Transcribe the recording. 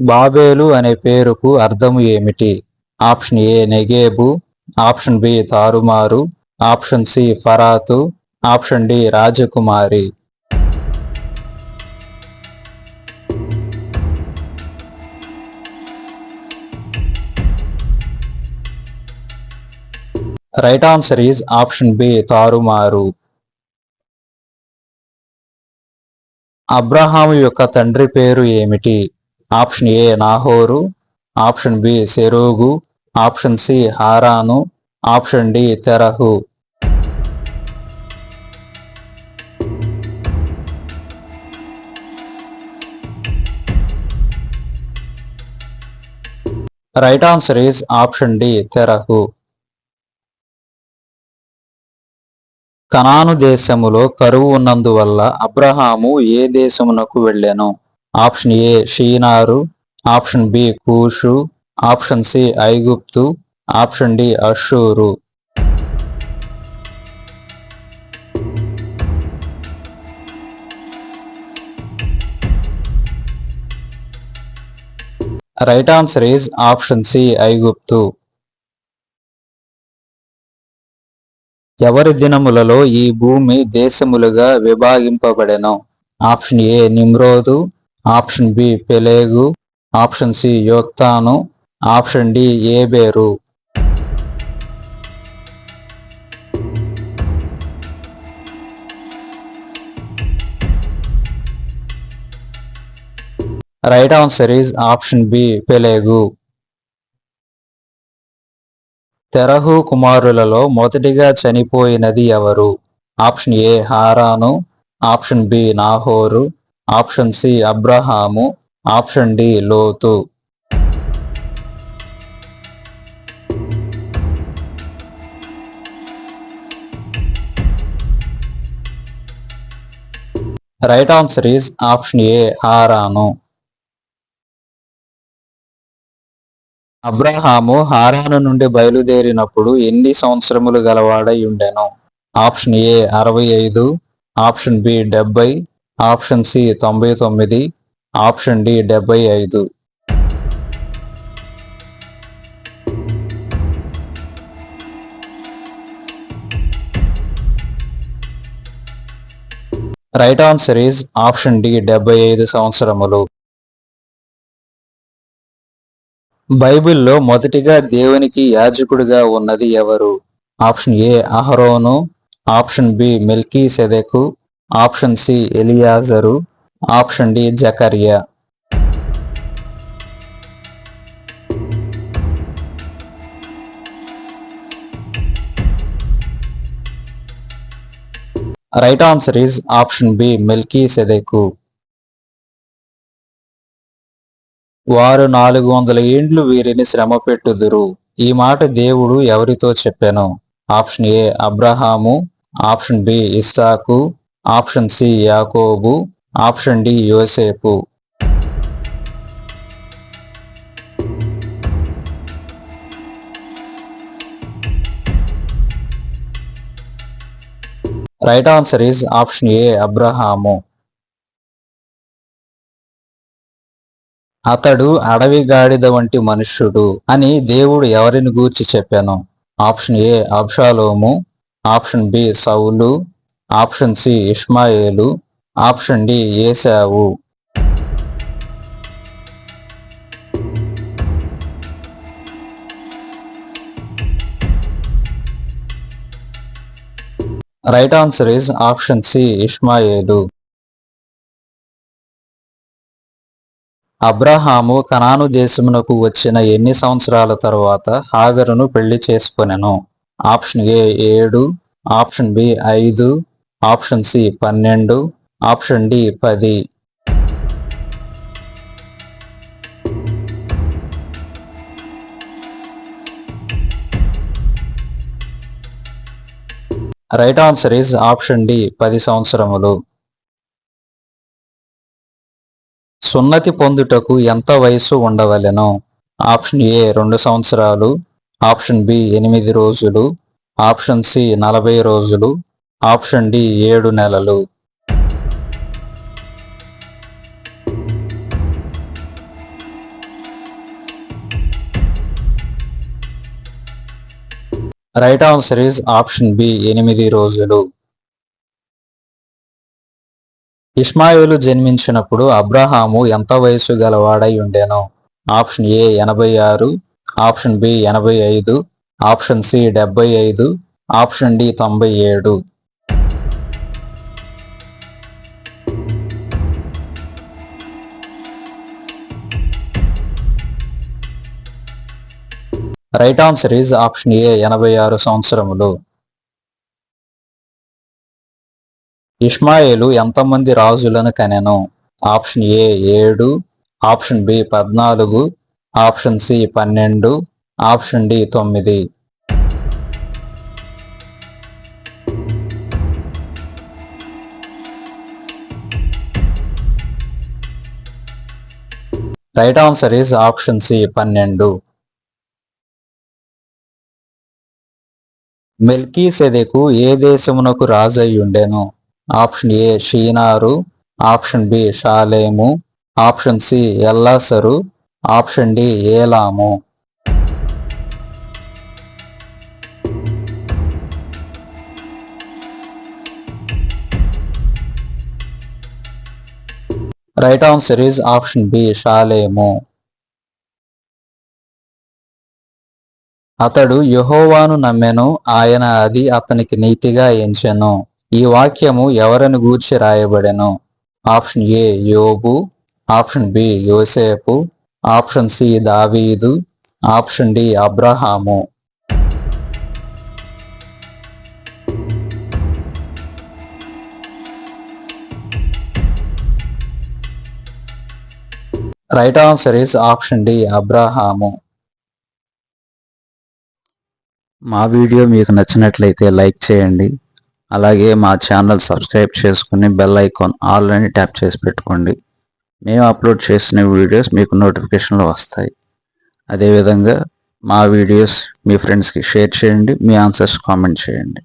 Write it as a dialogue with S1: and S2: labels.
S1: బాబేలు అనే పేరుకు అర్థము ఏమిటి? ఆప్షన్ ఏ నెగేబు. ఆప్షన్ బి తారుమారు. ఆప్షన్ సి ఫరాతు. Option D Rajakumari. Right answer is option B తారుమారు. అబ్రహాము యొక్క తండ్రి పేరు ఏమిటి? ఆప్షన్ ఏ నాహోరు ఆప్షన్ బి సెరోగు ఆప్షన్ సి హారాను option D Terah. Right answer is option D తెరహు. కనాను దేశములో కరువు ఉన్నందువల్ల అబ్రహాము ఏ దేశమునకు వెళ్ళాను? ఆప్షన్ ఏ షీనారు ఆప్షన్ బి కూషు ఆప్షన్ సి ఐగుప్తు option D Ashur right answer is option C ఐగుప్తు. ఎవరి దినములలో ఈ భూమి దేశములుగా విభాగింపబడెను? ఆప్షన్ ఏ నిమ్రోదు ఆప్షన్ బి పెలేగు ఆప్షన్ సి యోక్తాను option D ఏబేరు. Right answer is option B పెలేగు తెరహు కుమారులలో మొదటిగా చనిపోయినది ఎవరు? ఆప్షన్ ఏ హారాను ఆప్షన్ బి నాహోరు ఆప్షన్ సి అబ్రహాము ఆప్షన్ డి లోతు. Right answer is option A హారాను. అబ్రహాము హారాను నుండి బయలుదేరినప్పుడు ఎన్ని సంవత్సరములు గలవాడై ఉండెను? ఆప్షన్ ఏ అరవై ఐదు ఆప్షన్ బి డెబ్బై ఆప్షన్ సి తొంభై తొమ్మిది ఆప్షన్ డి డెబ్బై ఐదు. Right answer is option D డెబ్బై ఐదు సంవత్సరములు. బైబిల్లో మొదటిగా దేవునికి యాజకుడిగా ఉన్నది ఎవరు? ఆప్షన్ ఏ అహరోను ఆప్షన్ బి మిల్కీ సెదెకు ఆప్షన్ సి ఎలియాజరు option D Zechariah. Right answer is option B Milky సెదెకు వారు నాలుగు వందల ఏండ్లు వీరిని శ్రమ పెట్టుదురు. ఈ మాట దేవుడు ఎవరితో చెప్పాను? ఆప్షన్ ఏ అబ్రహాము. ఆప్షన్ బి ఇస్సాకు. ఆప్షన్ సి యాకోబు ఆప్షన్ డి యోసేపు. Right answer is option A Abraham. అతడు అడవి గాడిద వంటి మనుష్యుడు అని దేవుడు ఎవరిని గూర్చి చెప్పాను? ఆప్షన్ ఏ అబ్షాలోము. ఆప్షన్ బి సౌలు. ఆప్షన్ సి ఇష్మాయేలు option D Esau right answer is option C ఇష్మాయేలు అబ్రహాము కనాను దేశమునకు వచ్చిన ఎన్ని సంవత్సరాల తరువాత హాగరును పెళ్ళి చేసుకొనెను? ఆప్షన్ ఏ ఏడు ఆప్షన్ బి ఐదు ఆప్షన్ సి పన్నెండు ఆప్షన్ డి పది. Right answer is option D పది సంవత్సరములు. సున్నతి పొందుటకు ఎంత వయస్సు ఉండవలెను? ఆప్షన్ ఏ రెండు సంవత్సరాలు ఆప్షన్ బి ఎనిమిది రోజులు ఆప్షన్ సి నలభై రోజులు ఆప్షన్ డి ఏడు నెలలు. Right answer is option B ఎనిమిది రోజులు. ఇస్మాయిలు జన్మించినప్పుడు అబ్రహాము ఎంత వయసు గలవాడై ఉండేను? ఆప్షన్ ఏ ఎనభై ఆరు. ఆప్షన్ బి ఎనభై ఐదు. ఆప్షన్ సి డెబ్బై ఐదు. ఆప్షన్ డి తొంభై ఏడు. Right answer is option A ఎనభై ఆరు సంవత్సరములు. ఇష్మాయిలు ఎంతమంది రాజులను కనెను? ఆప్షన్ ఏ ఏడు ఆప్షన్ బి పద్నాలుగు ఆప్షన్ సి పన్నెండు ఆప్షన్ డి తొమ్మిది. Right answer is option C పన్నెండు. మెల్కీ సెదెకు ఏ దేశమునకు రాజయ్యుండెను? ఆప్షన్ ఏ షీనారు ఆప్షన్ బి షాలేము ఆప్షన్ సి ఎల్లాసరు option D ఏలాము. Right answer is option B Shalem. అతడు యెహోవాను నమ్మెను ఆయన అది అతనికి నీతిగా ఎంచెను. ఈ వాక్యము ఎవరిని గూర్చి రాయబడెను? ఆప్షన్ ఏ యోబు. ఆప్షన్ బి యోసేపు. ఆప్షన్ సి దావీదు. Option D Abraham. Right answer is option D Abraham. మా వీడియో మీకు నచ్చినట్లయితే లైక్ చేయండి. అలాగే మా ఛానల్ సబ్స్క్రైబ్ చేసుకుని బెల్ ఐకాన్ ఆల్ అని ట్యాప్ చేసి పెట్టుకోండి. మేము అప్లోడ్ చేసిన వీడియోస్ మీకు నోటిఫికేషన్లు వస్తాయి. అదేవిధంగా మా వీడియోస్ మీ ఫ్రెండ్స్కి షేర్ చేయండి మీ ఆన్సర్స్ కామెంట్ చేయండి.